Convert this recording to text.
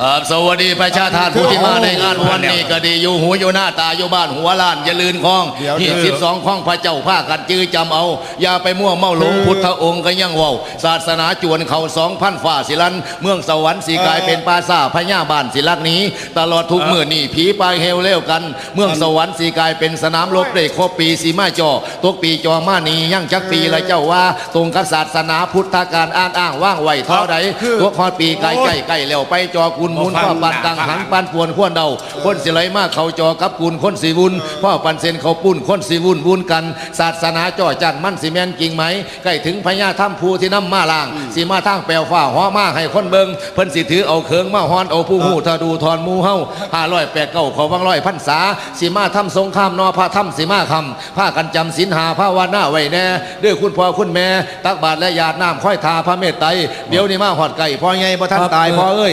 ครับสวัสดีประชาทานผู้ที่มาในงานวันนี้ก็ดีอยู่หูอยู่หน้าตาอยู่บ้านหัวล้านอย่าลืนคลองเดี๋ยวที่เดี๋ยวสิบสองข้องพระเจ้าผ้ากันจื้อจำเอา อย่าไปมั่วเมาหลงพุทธองค์ก็ยังเว้าศาสนาจวนเขาสองพันฝ่าศิลัน เมืองสวรรค์สีกลายเป็นปราสาทพญาบ้านศิลักนี้ ตลอดทุกมื่อนี่ผีปลายเฮลเล้วกัน เมืองสวรรค์สีกลายเป็นสนามรบได้ครบปีสีมาจอตกปีจอมานียังจักปีละเจ้าว่าตรงกับศาสนาพุทธการอ้างอ้างว่างไหวเท่าใดตัวคอปีไกลใกล้ใกล้แล้วไปจอกุลมุนพ่อปันตังหันปันปวนขวนเดาคนสิไหลมากเขาจอกับกุลคนสีวุนพ่อปันเซนเขาปุ้นคนสีวุนวุนกัน ศาสนาจ่อจันมั่นสิแมนจริงไหมใกล้ถึงพญาถ้ำภูที่น้ำมาล่างสีมาทางแปลวฟ้าหัวมาให้คนเบิงเพิ่นสิถือเอาเคิงมาฮอนเอาผู้หูทาดูทอนหมูเฮาห้าร้อยแปดเก้าเขาวังร้อยพันษาสีมาทำสงครามนอพระถ้ำสีมาคำผ้ากันจำศีลหาผ้าวาหน้าไว้แน่ด้วยคุณพ่อคุณแม่ตักบาตรและหยาดน้ำค่อยทาพระเมตไตรเดี๋ยวนี้มาหอดไก่พ่อไงพ่อท่านตายพ่อเอ้ย